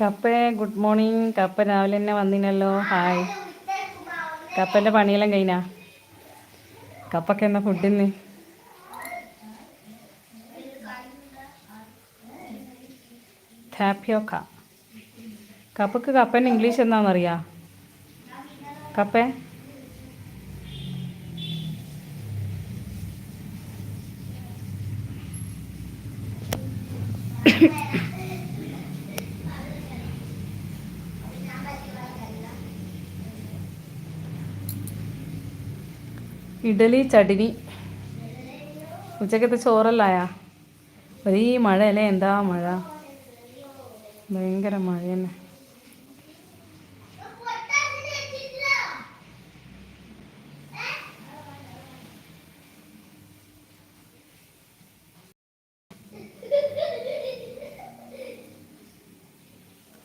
കപ്പ good morning കപ്പ രാവിലെ തന്നെ വന്നിനല്ലോ. ഹായ് കപ്പന്റെ പണിയെല്ലാം കഴിഞ്ഞാ? കപ്പൊക്കെ എന്നാ ഫുഡിന്ന് ടാപ്പിയോക്ക കപ്പക്ക് കപ്പന്റെ ഇംഗ്ലീഷ് എന്താണെന്നറിയാ കപ്പേ? ഇഡലി ചടിനി. ഉച്ചക്കത്തെ ചോറല്ലായ? ഒരേ മഴയല്ലേ? എന്താ മഴ? ഭയങ്കര മഴ തന്നെ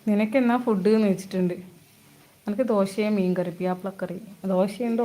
നിനക്കെന്നാ ഫുഡ് എന്ന് വെച്ചിട്ടുണ്ട്? എനിക്ക് ദോശയും മീൻകറി പിയാപ്പിളക്കറി. ദോശയുണ്ട്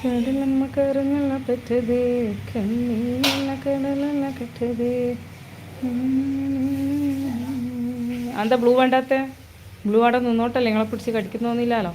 കടലമ്മ കറങ്ങല്ല പെറ്റത് കണ്ണീല കടലല്ല കെട്ടത് എന്താ ബ്ലൂ വേണ്ടാത്ത ബ്ലൂ അവിടെ നിന്നോട്ടല്ലേ നിങ്ങളെ പിടിച്ച് കടിക്കുന്നൊന്നുമില്ലല്ലോ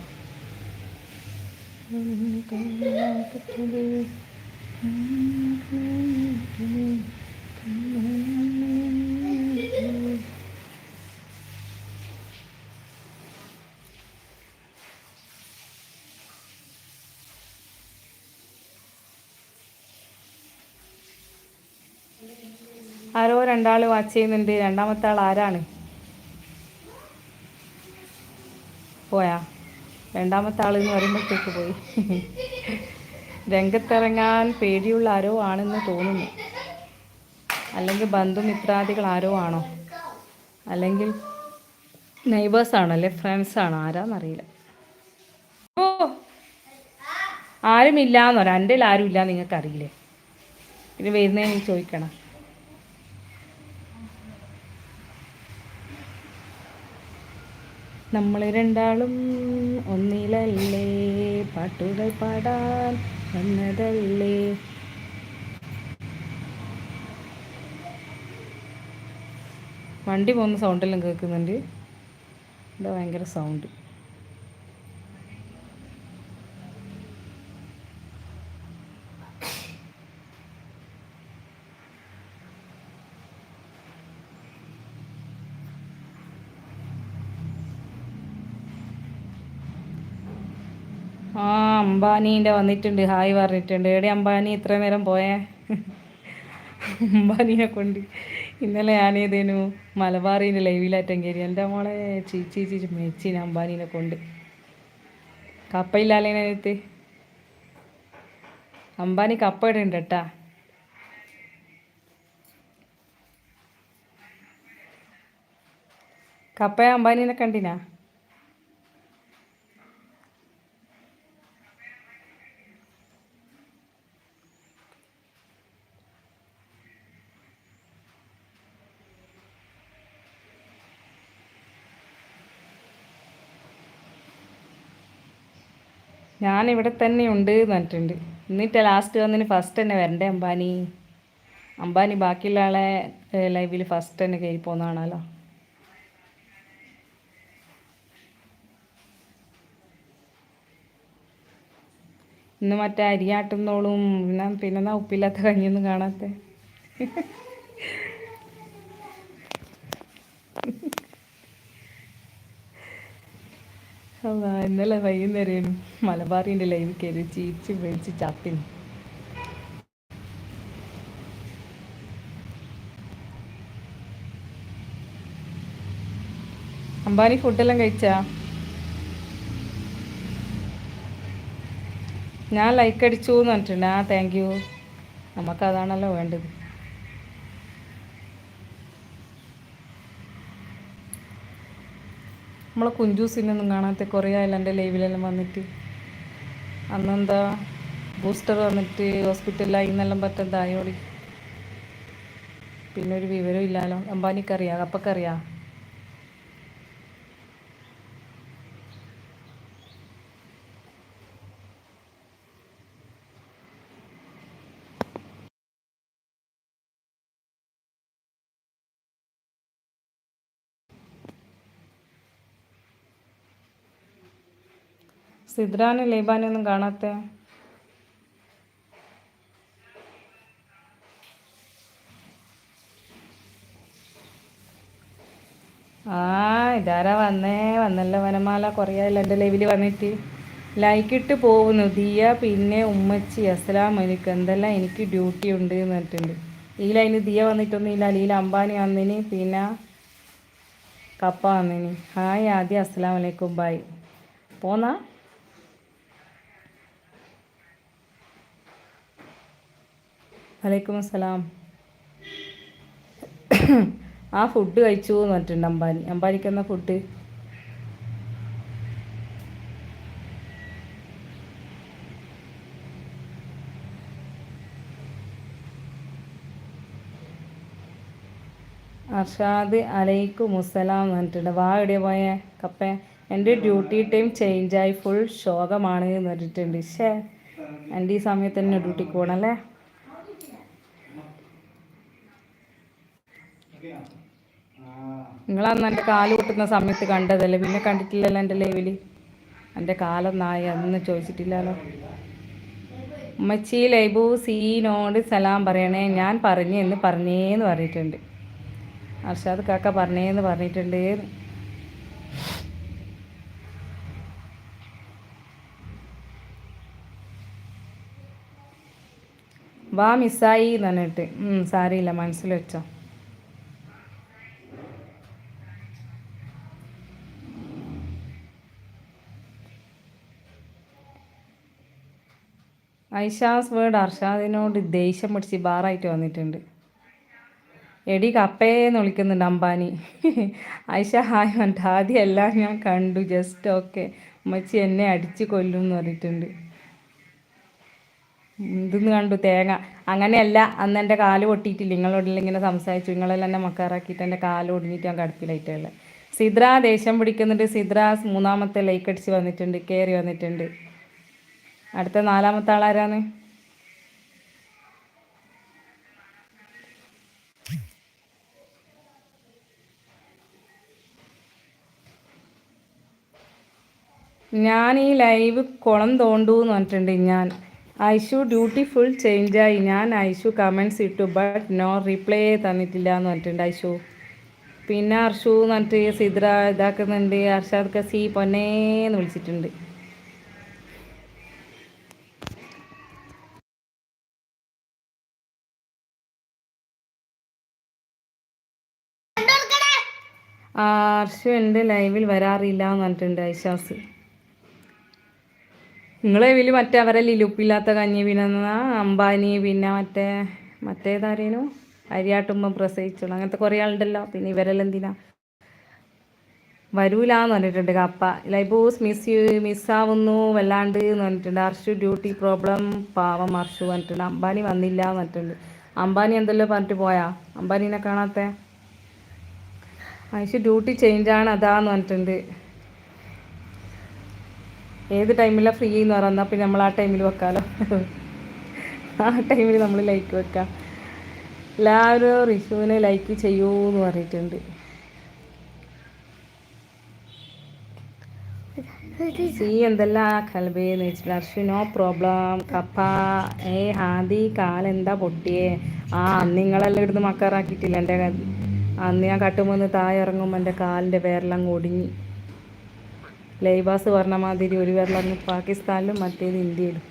ആരോ രണ്ടാൾ വാച്ച് ചെയ്യുന്നുണ്ട്. രണ്ടാമത്തെ ആൾ ആരാണ്? പോയാ? രണ്ടാമത്തെ ആൾ എന്ന് പറയുമ്പോഴത്തേക്ക് പോയി. രംഗത്തിറങ്ങാൻ പേടിയുള്ള ആരോ ആണെന്ന് തോന്നുന്നു. അല്ലെങ്കിൽ ബന്ധുമിത്രാദികൾ ആരോ ആണോ? അല്ലെങ്കിൽ നെയ്ബേഴ്സാണോ അല്ലെ ഫ്രണ്ട്സ് ആണോ? ആരാന്നറിയില്ല. ഓ ആരുമില്ല എന്നോ എന്റെ ആരും ഇല്ല നിങ്ങൾക്ക് അറിയില്ലേ പിന്നെ വരുന്നതിന് ചോദിക്കണം. നമ്മൾ രണ്ടാളും ഒന്നിലല്ലേ? പാട്ടുകൾ പാടാൻ വന്നതല്ലേ? വണ്ടി പോകുന്ന സൗണ്ടെല്ലാം കേൾക്കുന്നുണ്ട്. ഇവിടെ ഭയങ്കര സൗണ്ട് ആ അംബാനീന്റെ വന്നിട്ടുണ്ട്. ഹായ് പറഞ്ഞിട്ടുണ്ട്. എവിടെ അംബാനി ഇത്ര നേരം പോയേ? അംബാനിയെ കൊണ്ട്. ഇന്നലെ ഞാനേതേനു മലബാറിന്റെ ലൈവിലാറ്റം കയറി. എന്റെ മോളെ? ചീച്ചി ചീച്ചി മെച്ചിന് അംബാനീനെ കൊണ്ട്. കപ്പയില്ലാലേനകത്ത് അംബാനി കപ്പ ഇടുന്നുണ്ട് കേട്ടാ. കപ്പയ അംബാനീനെ കണ്ടിനാ? ഞാൻ ഇവിടെ തന്നെ ഉണ്ട് എന്ന് പറഞ്ഞിട്ടുണ്ട്. എന്നിട്ട് ലാസ്റ്റ് വന്നിന് ഫസ്റ്റ് തന്നെ വരണ്ടേ അംബാനി? അംബാനി ബാക്കിയുള്ള ആളെ ലൈവിൽ ഫസ്റ്റ് തന്നെ കയറി പോകുന്നതാണല്ലോ ഇന്ന് മറ്റേ അരിയാട്ടുന്നോളും പിന്നെ പിന്നെന്നാ ഉപ്പില്ലാത്ത കഞ്ഞിയൊന്നും കാണാത്ത അല്ലാ ഇന്നലെ വൈകുന്നേരം മലബാറിന്റെ ലൈവ് കയറി ചീച്ച് വിളിച്ച് ചത്തിന്. അംബാനി ഫുഡെല്ലാം കഴിച്ചാ? ഞാൻ ലൈക്ക് അടിച്ചു എന്ന് പറഞ്ഞിട്ടുണ്ട്. ആ താങ്ക് യു നമുക്കതാണല്ലോ വേണ്ടത്. നമ്മളെ കുഞ്ചൂസിനൊന്നും കാണാത്ത കുറേ ആയില്ല എന്റെ ലൈവിലെല്ലാം വന്നിട്ട്. അന്നെന്താ ബൂസ്റ്റർ വന്നിട്ട് ഹോസ്പിറ്റലിലായി എന്നെല്ലാം പറ്റെന്തായോടി പിന്നെ ഒരു വിവരം ഇല്ലല്ലോ അമ്പാനിക്കറിയാം അപ്പക്കറിയാം. സിദ്രാനും ഒന്നും കാണാത്ത? ആ ഇതാരാ വന്നേ? വന്നല്ലോ വനമാല. കുറയായില്ല എന്റെ ലൈവിൽ വന്നിട്ട്. ലൈക്ക് ഇട്ട് പോകുന്നു. ദിയ പിന്നെ ഉമ്മച്ചി അസ്സലാം എനിക്ക് എന്തെല്ലാം എനിക്ക് ഡ്യൂട്ടി ഉണ്ട് എന്ന് പറഞ്ഞിട്ടുണ്ട്. ഈ ലൈനിൽ ദിയ വന്നിട്ടൊന്നുമില്ല അല്ലെങ്കിൽ അംബാനി വന്നിന്. പിന്നെ കപ്പ വന്നിന്. ഹായ് ആദ്യം. അസ്സലാം വലൈക്കും ബായ് പോന്നാ? വലൈക്കും അസ്സലാം. ആ ഫുഡ് കഴിച്ചു എന്ന് പറഞ്ഞിട്ടുണ്ട് അംബാനി. അംബാനിക്ക് എന്നാ ഫുഡ് അർഷാദ് അലൈക്കും അസ്സലാം എന്ന് പറഞ്ഞിട്ടുണ്ട്. വാ എവിടെ പോയേ? കപ്പേ. എന്റെ ഡ്യൂട്ടി ടൈം ചേഞ്ചായി ഫുൾ ശോകമാണ് എന്ന് പറഞ്ഞിട്ടുണ്ട്. ഷേ എന്റെ ഈ സമയത്ത് തന്നെ ഡ്യൂട്ടിക്ക് പോകണല്ലേ നിങ്ങളന്ന് എന്റെ കാൽ കൂട്ടുന്ന സമയത്ത് കണ്ടതല്ലേ? പിന്നെ കണ്ടിട്ടില്ലല്ലോ എന്റെ ലൈവിൽ എന്റെ കാലൊന്നായി നായ അന്ന് ചോദിച്ചിട്ടില്ലല്ലോ. ഉമ്മച്ചി ലൈബു സീനോട് സലാം പറയണേ ഞാൻ പറഞ്ഞു എന്ന് പറഞ്ഞേന്ന് പറഞ്ഞിട്ടുണ്ട്. അർഷാദ് കാക്ക പറഞ്ഞേന്ന് പറഞ്ഞിട്ടുണ്ട്. വാ മിസ്സായി എന്ന് പറഞ്ഞിട്ട്. സാരിയില്ല മനസ്സിൽ വെച്ചോ. ഐഷാസ് വേർഡ് അർഷാദിനോട് ദേഷ്യം പിടിച്ച് ബാറായിട്ട് വന്നിട്ടുണ്ട്. എടി കപ്പേന്ന് വിളിക്കുന്നുണ്ട് അംബാനി. ഐഷ ഹായ് പറഞ്ഞിട്ട് ആദ്യം എല്ലാം ഞാൻ കണ്ടു. ജസ്റ്റ് ഓക്കെ ഉമ്മച്ചി എന്നെ അടിച്ച് കൊല്ലും എന്ന് പറഞ്ഞിട്ടുണ്ട്. ഇതെന്ന് കണ്ടു? തേങ്ങ. അങ്ങനെയല്ല അന്ന് എന്റെ കാൽ പൊട്ടിയിട്ടില്ല. നിങ്ങളോടില്ല ഇങ്ങനെ സംസാരിച്ചു. നിങ്ങളെല്ലാം എന്നെ മക്കാറാക്കിയിട്ട് എന്റെ കാൽ ഒടിഞ്ഞിട്ട് ഞാൻ കടുപ്പിലായിട്ടുള്ളത് സിദ്ര ദേഷ്യം പിടിക്കുന്നുണ്ട്. സിദ്രാസ് മൂന്നാമത്തെ ലൈക്ക് അടിച്ച് വന്നിട്ടുണ്ട്. കയറി വന്നിട്ടുണ്ട്. അടുത്ത നാലാമത്തെ ആളാരാണ് ഞാൻ ഈ ലൈവ് കുളം തോണ്ടു എന്ന് പറഞ്ഞിട്ടുണ്ട് ഞാൻ. ഐഷു ഡ്യൂട്ടി ഫുൾ ചേഞ്ചായി ഞാൻ ഐഷു കമൻസ് ഇട്ടു ബട്ട് നോ റിപ്ലൈ തന്നിട്ടില്ല എന്ന് പറഞ്ഞിട്ടുണ്ട് ഐഷു. പിന്നെ അർഷു എന്ന് പറഞ്ഞിട്ട് സിദ്ര ഇതാക്കുന്നുണ്ട്. അർഷാദ് കസി പൊന്നേന്ന് വിളിച്ചിട്ടുണ്ട്. അർഷു എന്റെ ലൈവിൽ വരാറില്ല എന്ന് പറഞ്ഞിട്ടുണ്ട് ഐഷാസ് നിങ്ങളെ ഇതിൽ മറ്റേ അവരെ ലിലുപ്പില്ലാത്ത കഞ്ഞി പിന്നെ അംബാനി പിന്നെ മറ്റേ മറ്റേതാരേനു? അരിയാട്ടുമ്പം പ്രസവിച്ചോളൂ. അങ്ങനത്തെ കുറേ ആളുണ്ടല്ലോ. പിന്നെ ഇവരെല്ലാം എന്തിനാ? വരൂലെന്ന് പറഞ്ഞിട്ടുണ്ട് കപ്പ. ലൈബൂസ് മിസ് മിസ്സാവുന്നു വല്ലാണ്ട് എന്ന് പറഞ്ഞിട്ടുണ്ട്. അർഷു ഡ്യൂട്ടി പ്രോബ്ലം പാവം അർഷു പറഞ്ഞിട്ടുണ്ട്. അംബാനി വന്നില്ല എന്ന് പറഞ്ഞിട്ടുണ്ട്. അംബാനി എന്തെല്ലോ പറഞ്ഞിട്ട് പോയാ? അംബാനീനെ കാണാത്ത? ഐഷു ഡ്യൂട്ടി ചേഞ്ചാണ് അതാന്ന് പറഞ്ഞിട്ടുണ്ട്. ഏത് ടൈമിലാണ് ഫ്രീ എന്ന് പറഞ്ഞാൽ പിന്നെ നമ്മൾ ആ ടൈമിൽ വെക്കാമല്ലോ ആ ടൈമിൽ നമ്മൾ ലൈക്ക് വെക്കാം. എല്ലാവരും റിഷുവിനെ ലൈക്ക് ചെയ്യൂ എന്ന് പറഞ്ഞിട്ടുണ്ട്. സി എന്തെല്ലാം കൽബേന്ന് വെച്ചിട്ട് അർഷു നോ പ്രോബ്ലം കപ്പ ഏ ഹാദി കാലെന്താ പൊട്ടിയേ? ആ നിങ്ങളെല്ലാം ഇടുന്ന് മക്കാറാക്കിയിട്ടില്ല എന്റെ അന്ന് ഞാൻ കട്ടുമെന്ന് താഴെ ഇറങ്ങുമ്പോൾ എന്റെ കാലിന്റെ വേരെല്ലാം ഒടിഞ്ഞ്. ലൈബാസ് പറഞ്ഞ മാതിരി ഒരു വിരലങ്ങ് പാകിസ്ഥാനിലും മറ്റേത് ഇന്ത്യയിലും.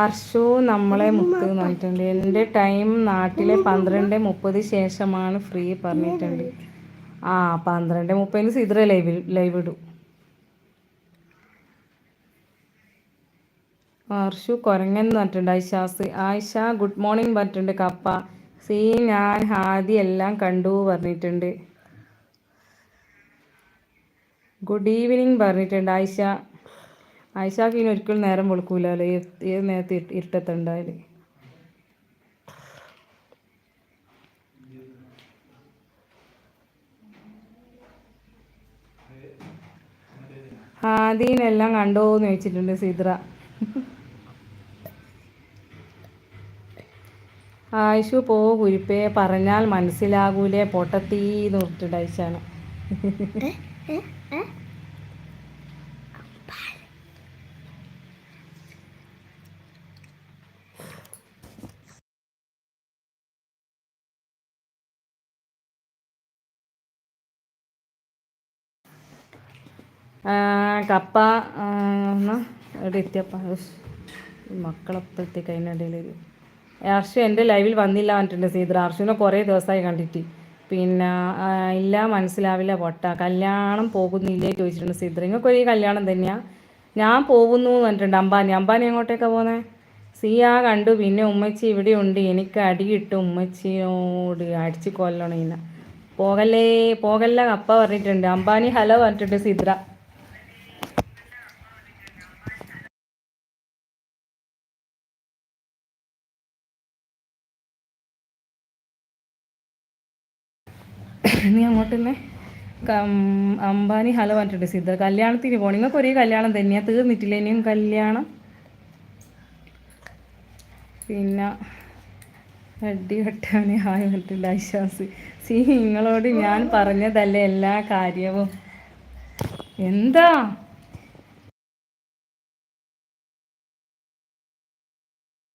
അർഷു നമ്മളെ മുത്ത് പറഞ്ഞിട്ടുണ്ട്. എന്റെ ടൈം നാട്ടിലെ പന്ത്രണ്ട് മുപ്പത് ശേഷമാണ് ഫ്രീ പറഞ്ഞിട്ടുണ്ട്. ആ പന്ത്രണ്ട് മുപ്പതിന് സിദ്ര ലൈവ് ലൈവ് ഇടും. ആർഷു കുരങ്ങൻ പറഞ്ഞിട്ടുണ്ട് ഐഷാസ് ആയിഷ ഗുഡ് മോർണിംഗ് പറഞ്ഞിട്ടുണ്ട് കപ്പ. സീ ഞാൻ ഹാദി എല്ലാം കണ്ടു പറഞ്ഞിട്ടുണ്ട്. ഗുഡ് ഈവനിങ് പറഞ്ഞിട്ടുണ്ട് ആയിഷ. ആയിഷാക്ക് ഇനി ഒരിക്കലും നേരം വെളുക്കൂലല്ലോ. ഏത് നേരത്തെ ഇരുട്ടത്തുണ്ടായാലും. ഹാദീനെല്ലാം കണ്ടോന്ന് ചോദിച്ചിട്ടുണ്ട് സിദ്ര. ആയിഷു പോ കുരിപ്പേ പറഞ്ഞാൽ മനസ്സിലാകൂലേ പൊട്ടത്തീന്ന് പറഞ്ഞിട്ടുണ്ട് ആയിഷാണ് കപ്പ എവിടെ എത്തിയപ്പ. മക്കളപ്പോഴത്തേക്ക് അതിനിടയിൽ അർഷു എന്റെ ലൈവിൽ വന്നില്ല പറഞ്ഞിട്ടുണ്ട് സീദ്ര അർഷുവിനെ കുറേ ദിവസമായി കണ്ടിട്ട്. പിന്നെ ഇല്ല മനസ്സിലാവില്ല പൊട്ട. കല്യാണം പോകുന്നില്ലേ ചോദിച്ചിട്ടുണ്ട് സീദ്ര നിങ്ങൾക്ക് ഒരു കല്യാണം തന്നെയാണ് ഞാൻ പോകുന്നു എന്ന് പറഞ്ഞിട്ടുണ്ട് അമ്പാനി അമ്പാനി എങ്ങോട്ടേക്കാണ് പോകുന്നത് സിയാ കണ്ടു. പിന്നെ ഉമ്മച്ചി ഇവിടെ ഉണ്ട്. എനിക്ക് അടിയിട്ട് ഉമ്മച്ചിയോട് അടിച്ച് കൊല്ലണം ഇന്ന. പോകല്ലേ? പോകല്ല കപ്പ പറഞ്ഞിട്ടുണ്ട്. അമ്പാനി ഹലോ പറഞ്ഞിട്ടുണ്ട് സിദ്ര നീ അങ്ങോട്ട് തന്നെ അംബാനി ഹല പറഞ്ഞിട്ടുണ്ട് സിദ്ധ. കല്യാണത്തിന് പോകണം നിങ്ങൾക്ക് ഒരേ കല്യാണം തന്നെയാണ് തീർന്നിട്ടില്ല ഇനിയും കല്യാണം. പിന്നെ അടി കെട്ടാനെ ഹായ് പറഞ്ഞിട്ടുണ്ട് ഐശ്വാസ് സി നിങ്ങളോട് ഞാൻ പറഞ്ഞതല്ലേ എല്ലാ കാര്യവും? എന്താ?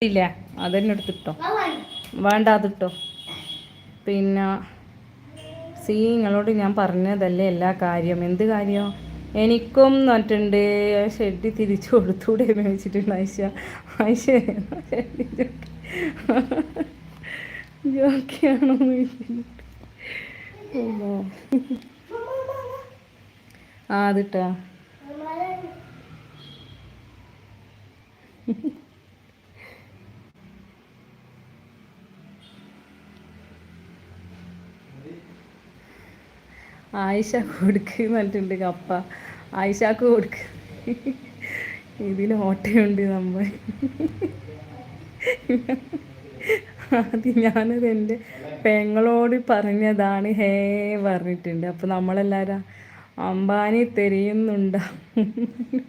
ഇല്ല. അതെന്നെ എടുത്തിട്ടോ. വേണ്ട അതിട്ടോ പിന്നെ സി നിങ്ങളോട് ഞാൻ പറഞ്ഞതല്ലേ എല്ലാ കാര്യം? എന്ത് കാര്യം? എനിക്കും എന്നിട്ടുണ്ട് ഷെഡി തിരിച്ചു കൊടുത്തൂടെ എന്ന് വെച്ചിട്ടുണ്ട് ആയിഷ. ആയിഷ ജോക്കിയാണോ ആ അതിട്ടാ. ആയിഷ കൊടുക്ക് എന്നിട്ടുണ്ട് കപ്പ. ആയിഷക്ക് കൊടുക്ക്. ഇതിൽ ഓട്ടയുണ്ട് നമ്മൾ. ആദ്യം ഞാനത് എന്റെ പെങ്ങളോട് പറഞ്ഞതാണ് ഹേ പറഞ്ഞിട്ടുണ്ട്. അപ്പോൾ നമ്മളെല്ലാവരും അംബാനി തെരയുന്നുണ്ടാവും.